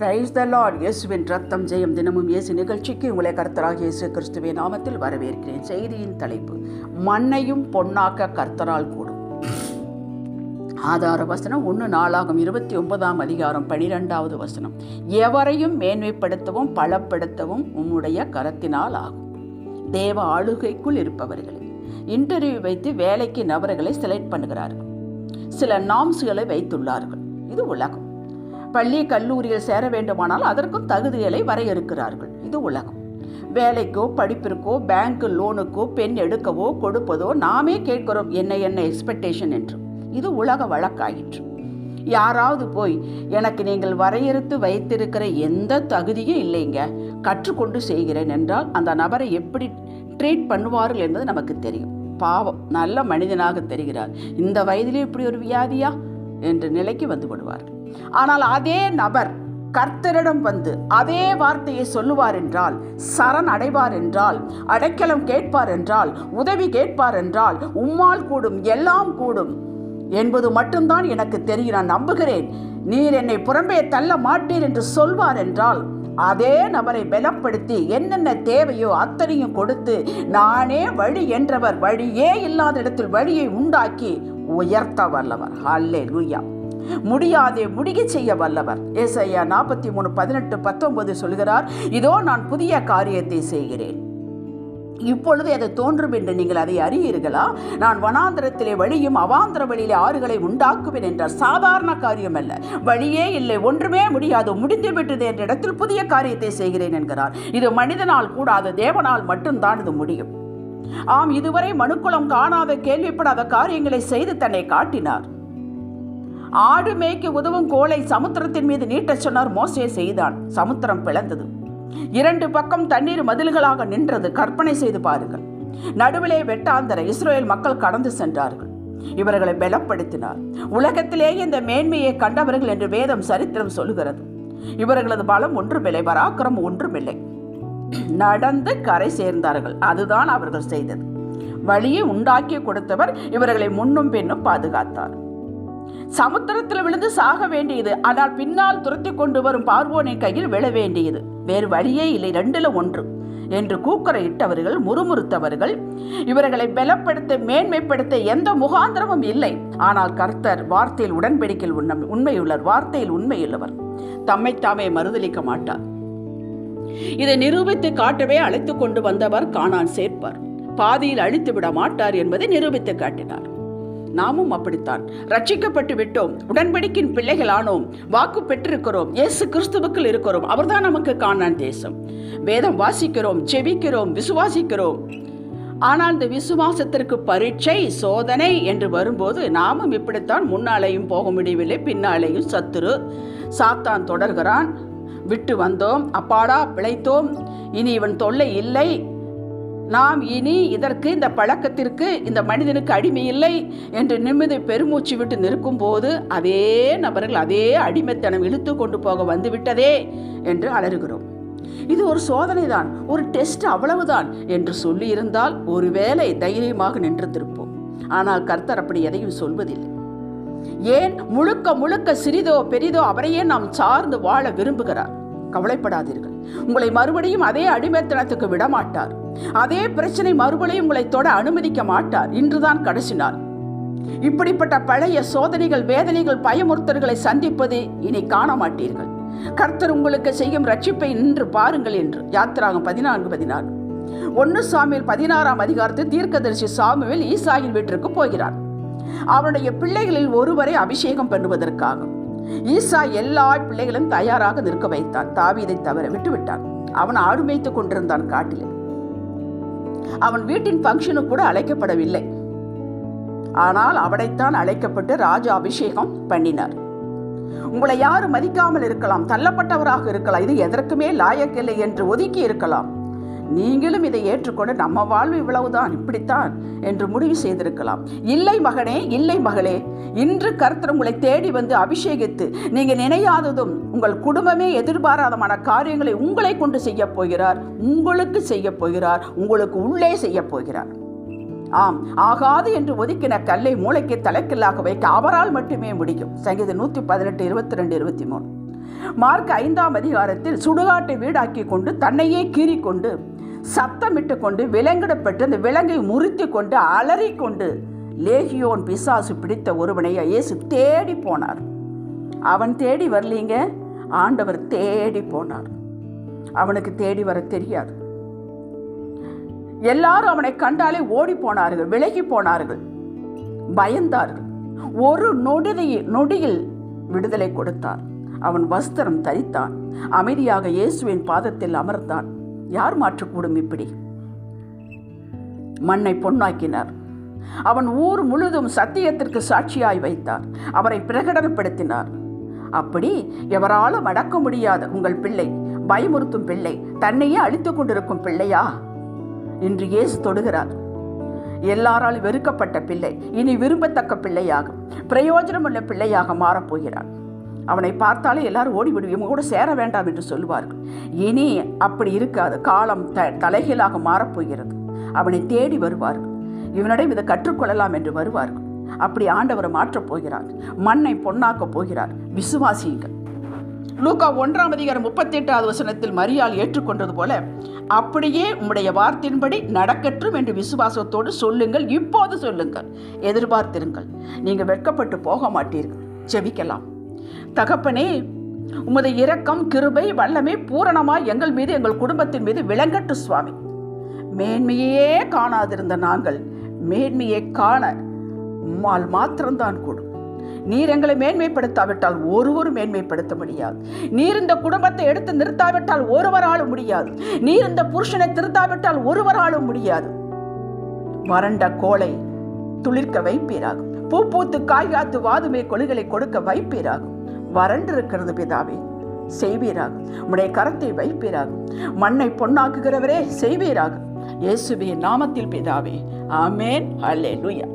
Praise the Lord இயேசுவின் ரத்தம் ஜெயம் தினமும் இயேசு நிகழ்ச்சிக்கு உங்களை கர்த்தராக இயேசு கிறிஸ்துவே நாமத்தில் வரவேற்கிறேன். செய்தியின் தலைப்பு மண்ணையும் பொன்னாக்க கர்த்தரால் கூடும். ஆதார வசனம் ஒன்று நாளாகும் இருபத்தி ஒன்பதாம் அதிகாரம் பனிரெண்டாவது வசனம். எவரையும் மேன்மைப்படுத்தவும் பலப்படுத்தவும் உன்னுடைய கரத்தினால் ஆகும். தேவ ஆளுகைக்குள் இருப்பவர்களே இன்டர்வியூ வைத்து வேலைக்கு நபர்களை செலக்ட் பண்ணுகிறார்கள். சில நாம்ஸ்களை வைத்துள்ளார்கள். இது உலகம். பள்ளி கல்லூரியில் சேர வேண்டுமானால் அதற்கும் தகுதிகளை வரையறுக்கிறார்கள். இது உலகம். வேலைக்கோ படிப்பிற்கோ பேங்க் லோனுக்கோ பெண் எடுக்கவோ கொடுப்பதோ நாமே கேட்கிறோம் என்ன என்ன எக்ஸ்பெக்டேஷன் என்று. இது உலக வழக்காயிற்று. யாராவது போய் எனக்கு நீங்கள் வரையறுத்து வைத்திருக்கிற எந்த தகுதியும் இல்லைங்க. கற்றுக்கொண்டு செய்கிறேன் என்றால் அந்த நபரை எப்படி ட்ரீட் பண்ணுவார்கள் என்பது நமக்கு தெரியும். பாவம் நல்ல மனிதனாக தெரிகிறார். இந்த வயதிலே இப்படி ஒரு வியாதியா? என்ற நிலைக்கு வந்து விடுவார்கள். ஆனால் அதே நபர் கர்த்தரிடம் வந்து அதே வார்த்தையை சொல்லுவார் என்றால் சரண் அடைவார் என்றால் அடைக்கலம் கேட்பார் என்றால் உதவி கேட்பார் என்றால் உம்மால் கூடும் எல்லாம் கூடும் என்பது மட்டும்தான் எனக்கு தெரியும். நான் நம்புகிறேன். நீர் என்னை புறம்பே தள்ள மாட்டீர் என்று சொல்வார் என்றால் அதே நபரை பலப்படுத்தி என்னென்ன தேவையோ அத்தனையும் கொடுத்து நானே வழி என்றவர் வழியே இல்லாத இடத்தில் வழியை உண்டாக்கி உயர்த்த வல்லவர் ஹல்லே லூயா முடியாதே முடிக செய்ய வல்லவர். ஏசையா நாற்பத்தி மூணு பதினெட்டு பத்தொன்பது சொல்கிறார் இதோ நான் புதிய காரியத்தை செய்கிறேன். இப்பொழுது அது தோன்றும் என்று நீங்கள் அதை அறியீர்களா? நான் வனாந்திரத்திலே வழியும் அவாந்திர வழியிலே ஆறுகளை உண்டாக்குவேன் என்றார். சாதாரண காரியம் அல்ல. வழியே இல்லை ஒன்றுமே முடியாது முடிந்து விட்டது என்ற இடத்தில் புதிய காரியத்தை செய்கிறேன் என்கிறார். இது மனிதனால் கூடாது தேவனால் மட்டும்தான் இது முடியும். ஆம் இதுவரை மனுக்குளம் காணாத கேள்விப்படாத காரியங்களை செய்து தன்னை காட்டினார். ஆடு மேய்க்கு உதவும் கோலை சமுத்திரத்தின் மீது நீட்டச் சொன்னார் மோசே செய்தான். சமுத்திரம் பிளந்தது. இரண்டு பக்கம் தண்ணீர் மதில்களாக நின்றது. கற்பனை செய்து பாருங்கள். நடுவிலே வெட்டாந்தர இஸ்ரேல் மக்கள் கடந்து சென்றார்கள். இவர்களை பலப்படுத்தினார். உலகத்திலேயே இந்த மேன்மையை கண்டவர்கள் என்று வேதம் சரித்திரம் சொல்லுகிறது. இவர்களது பலம் ஒன்றுமில்லை. பராக்கிரம் ஒன்றுமில்லை. நடந்து கரை சேர்ந்தார்கள். அதுதான் அவர்கள் செய்தது. வழியை உண்டாக்கி கொடுத்தவர் இவர்களை முன்னும் பின்னும் பாதுகாத்தார். சமுத்திரத்தில் விழுந்து சாக வேண்டியது. ஆனால் பின்னால் துரத்தி கொண்டு வரும் பார்வோனின் கையில் விழ வேண்டியது. வேறு வழியே இல்லை ரெண்டுல ஒன்று என்று கூக்கரையிட்டவர்கள் முறுமுறுத்தவர்கள் இவர்களை பலப்படுத்த மேன்மைப்படுத்த எந்த முகாந்திரமும் இல்லை. ஆனால் கர்த்தர் வார்த்தையில் உடன்படிக்கையில் உண்மை உண்மையுள்ளவர் வார்த்தையில் உண்மையுள்ளவர். தம்மை தாமே மறுதளிக்க மாட்டார். இதை நிரூபித்து காட்டவே அழைத்து கொண்டு வந்தவர் காணான் சேர்ப்பார். பாதியில் அழித்து விட மாட்டார் என்பதை நிரூபித்து காட்டினார். நாமும் அப்படித்தான். ரட்சிக்கப்பட்டு விட்டோம். உடன்படிக்கின் பிள்ளைகள் ஆனோம் வாக்கு பெற்றிருக்கிறோம். இயேசு கிறிஸ்துவுக்குள் இருக்கிறோம். அவர்தான் நமக்கு காணான் தேசம். வேதம் வாசிக்கிறோம் செபிக்கிறோம் விசுவாசிக்கிறோம். ஆனால் இந்த விசுவாசத்திற்கு பரீட்சை சோதனை என்று வரும்போது நாமும் இப்படித்தான் முன்னாலேயும் போக முடியவில்லை பின்னாலேயும் சத்துரு சாத்தான் தொடர்கிறான். விட்டு வந்தோம். அப்பாடா பிழைத்தோம். இனி இவன் தொல்லை இல்லை. நாம் இனி இதற்கு இந்த பழக்கத்திற்கு இந்த மனிதனுக்கு அடிமை இல்லை என்று நிம்மதி பெருமூச்சு விட்டு நிற்கும் போது அதே நபர்கள் அதே அடிமைத்தனம் இழுத்து கொண்டு போக வந்துவிட்டதே என்று அலறுகிறோம். இது ஒரு சோதனைதான் ஒரு டெஸ்ட் அவ்வளவுதான் என்று சொல்லியிருந்தால் ஒருவேளை தைரியமாக நின்று திருப்போம் ஆனால் கர்த்தர் அப்படி எதையும் சொல்வதில்லை. ஏன் முழுக்க முழுக்க சிறிதோ பெரிதோ அவரையே நாம் சார்ந்து வாழ விரும்புகிறார். கவலைப்படாதீர்கள். உங்களை மறுபடியும் அதே அடிமைத்தனத்துக்கு விடமாட்டார். அதே பிரச்சனை மறுபடியும் உங்களை தொட அனுமதிக்க மாட்டார். இன்றுதான் கடைசி நாள். இப்படிப்பட்ட பழைய சோதனைகள் வேதனைகள் பயமுறுத்தல்களை சந்திப்பது இனி காண மாட்டீர்கள் கர்த்தர் உங்களுக்கு செய்யும் ரட்சிப்பை நின்று பாருங்கள் என்று. யாத்திராகம் பதினான்கு பதினாறு. ஒன்று சாமியில் பதினாறாம் அதிகாரத்தில் தீர்க்கதரிசி சாமுவேல் ஈசாயின் வீட்டிற்கு போகிறார். அவனுடைய பிள்ளைகளில் ஒருவரை அபிஷேகம் பண்ணுவதற்காக. ஈசா எல்லா பிள்ளைகளும் தயாராக நிற்க வைத்தான். தாவீதை தவிர விட்டுவிட்டான். அவன் ஆடு மேய்த்துக் கொண்டிருந்தான் காட்டில். அவன் வீட்டின் ஃபங்க்ஷனுக்கு கூட அழைக்கப்படவில்லை. ஆனால் அவனைத்தான் அழைக்கப்பட்டு ராஜா அபிஷேகம் பண்ணினார். உங்களை யாரும் மதிக்காமல் இருக்கலாம் தள்ளப்பட்டவராக இருக்கலாம். இது எதற்குமே லாயக்கில்லை என்று ஒதுக்கி இருக்கலாம். நீங்களும் இதை ஏற்றுக்கொண்டு நம்ம வாழ்வு இவ்வளவுதான் இப்படித்தான் என்று முடிவு செய்திருக்கலாம். இல்லை மகனே இல்லை மகளே இன்று கர்த்தர் உங்களை தேடி வந்து அபிஷேகித்து நீங்கள் நினையாததும் உங்கள் குடும்பமே எதிர்பாராதமான காரியங்களை உங்களை கொண்டு செய்ய போகிறார் உங்களுக்கு செய்ய போகிறார் உங்களுக்கு உள்ளே செய்ய போகிறார். ஆம் ஆகாது என்று ஒதுக்கின கல்லை மூளைக்கு தலைக்கல்லாக வைக்க அவரால் மட்டுமே முடியும். சங்கீதம் நூற்றி பதினெட்டு இருபத்தி ரெண்டு இருபத்தி மூணு மார்க் ஐந்தாம் அதிகாரத்தில் சுடுகாட்டை வீடாக்கி கொண்டு தன்னையே கீறிக்கொண்டு சத்தமிட்டு கொண்டு விலங்கிடப்பட்டு அந்த விலங்கை முறித்து கொண்டு அலறிக்கொண்டு லேகியோன் பிசாசு பிடித்த ஒருவனை இயேசு தேடி போனார். அவன் தேடி வரலீங்க? ஆண்டவர் தேடி போனார். அவனுக்கு தேடி வர தெரியாது. எல்லாரும் அவனை கண்டாலே ஓடி போனார்கள் விலகி போனார்கள் பயந்தார்கள். ஒரு நொடியில் நொடியில் விடுதலை கொடுத்தார் அவன் வஸ்திரம் தரித்தான். அமைதியாக இயேசுவின் பாதத்தில் அமர்ந்தான். யார் மாற்றக்கூடும் இப்படி? மண்ணை பொன்னாக்கினார். அவன் ஊர் முழுதும் சத்தியத்திற்கு சாட்சியாய் வைத்தார். அவரை பிரகடனப்படுத்தினார். அப்படி எவராலும் அடக்க முடியாத உங்கள் பிள்ளை பயமுறுத்தும் பிள்ளை தன்னையே அழித்துக் கொண்டிருக்கும் பிள்ளையா? இன்று இயேசு தொடுகிறார். எல்லாரால் வெறுக்கப்பட்ட பிள்ளை இனி விரும்பத்தக்க பிள்ளையாக பிரயோஜனமுள்ள பிள்ளையாக மாறப்போகிறான். அவனை பார்த்தாலே எல்லாரும் ஓடிவிடும் இவங்க கூட சேர வேண்டாம் என்று சொல்லுவார்கள். இனி அப்படி இருக்காது. காலம் த தலைகீழாக மாறப்போகிறது. அவனை தேடி வருவார்கள். இவனிடம் இதை கற்றுக்கொள்ளலாம் என்று வருவார்கள். அப்படி ஆண்டவரை மாற்றப் போகிறார். மண்ணை பொன்னாக்கப் போகிறார். விசுவாசியுங்கள். லூக்கா ஒன்றாம் அதிகாரம் முப்பத்தி எட்டாவது வசனத்தில் மரியாள் ஏற்றுக்கொண்டது போல அப்படியே உம்முடைய வார்த்தையின்படி நடக்கட்டும் என்று விசுவாசத்தோடு சொல்லுங்கள். இப்போது சொல்லுங்கள். எதிர்பார்த்திருங்கள். நீங்கள் வெட்கப்பட்டு போக மாட்டீர்கள். செபிக்கலாம் தகப்பனே உமது இரக்கம் கிருபை வல்லமை பூரணமாய் எங்கள் மீது எங்கள் குடும்பத்தின் மீது விளங்கட்டு சுவாமி. மேன்மையே காணாதிருந்த நாங்கள் மேன்மையை காண உம்மால் மாத்திரம்தான் கூடும். நீர் எங்களை மேன்மைப்படுத்தாவிட்டால் ஒருவரும் மேன்மைப்படுத்த முடியாது. நீர் இந்த குடும்பத்தை எடுத்து நிறுத்தாவிட்டால் ஒருவராலும் முடியாது. நீர் இந்த புருஷனை திருத்தாவிட்டால் ஒருவராலும் முடியாது. வறண்ட கோளை துளிர்க்க வைப்பீராகும். பூ பூத்து காய்காத்து வாதுமை கொழுகளை கொடுக்க வைப்பீராகும். வறண்டிருக்கிறது பிதாவே செய்வீராக. உடைய கரத்தை வைப்பீராகும் மண்ணை பொன்னாக்குகிறவரே செய்வீராக. இயேசுவின் நாமத்தில் பிதாவே ஆமேன். அல்லேலூயா